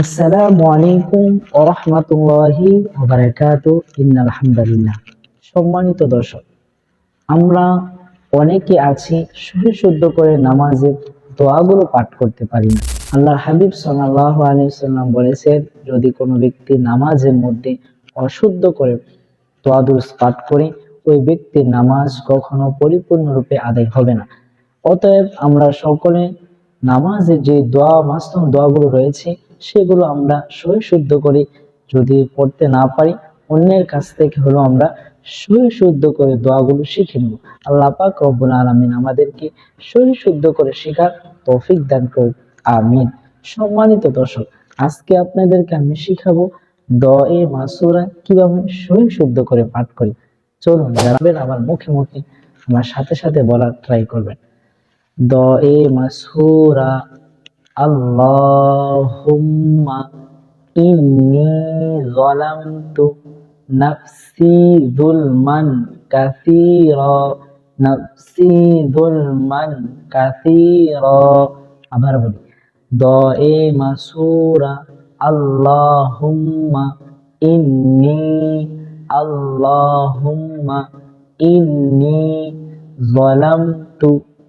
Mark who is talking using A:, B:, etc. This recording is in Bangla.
A: আসসালামু আলাইকুম ওয়া রাহমাতুল্লাহি ওয়া বারাকাতুহু। ইন্নাল হামদুলিল্লাহ সম্মানিত দর্শক, আমরা অনেকে আছি শুদ্ধ করে নামাজের দোয়াগুলো পাঠ করতে পারি না। আল্লাহ হাবিব সাল্লাহ আলাইহি সাল্লাম বলেছেন, যদি কোনো ব্যক্তি নামাজের মধ্যে অশুদ্ধ করে দোয়া দুরুস পাঠ করে, ওই ব্যক্তির নামাজ কখনো পরিপূর্ণরূপে আদায় হবে না। অতএব আমরা সকলে নামাজের যে দোয়া মাস্তম দোয়াগুলো রয়েছে, সেগুলো আমরা সই শুদ্ধ করে যদি পড়তে না পারি, অন্যের কাছ থেকে হলো আমরা সই শুদ্ধ করে দোয়াগুলো শিখে নেব। আল্লাহ পাক রব্বুল আলামিন আমাদেরকে সই শুদ্ধ করে শেখার তৌফিক দান করুক। আমিন। সম্মানিত দর্শক, আজকে আপনাদেরকে আমি শিখাবো দ এ মাসুরা কীভাবে সই শুদ্ধ করে পাঠ করি। চলুন জানাবেন আমার মুখে মুখে, আমার সাথে সাথে বলার ট্রাই করবেন। দ এ মাসুরা, আল্লাহুম্মা ইন্নি যালামতু নাফসি যুলমান কাসীরা, নাফসি যুলমান কাসীরা। আবার বলি দ এ মাসুরা, আল্লাহুম্মা ইন্নি আল্লাহুম্মা ইন্নি যালামতু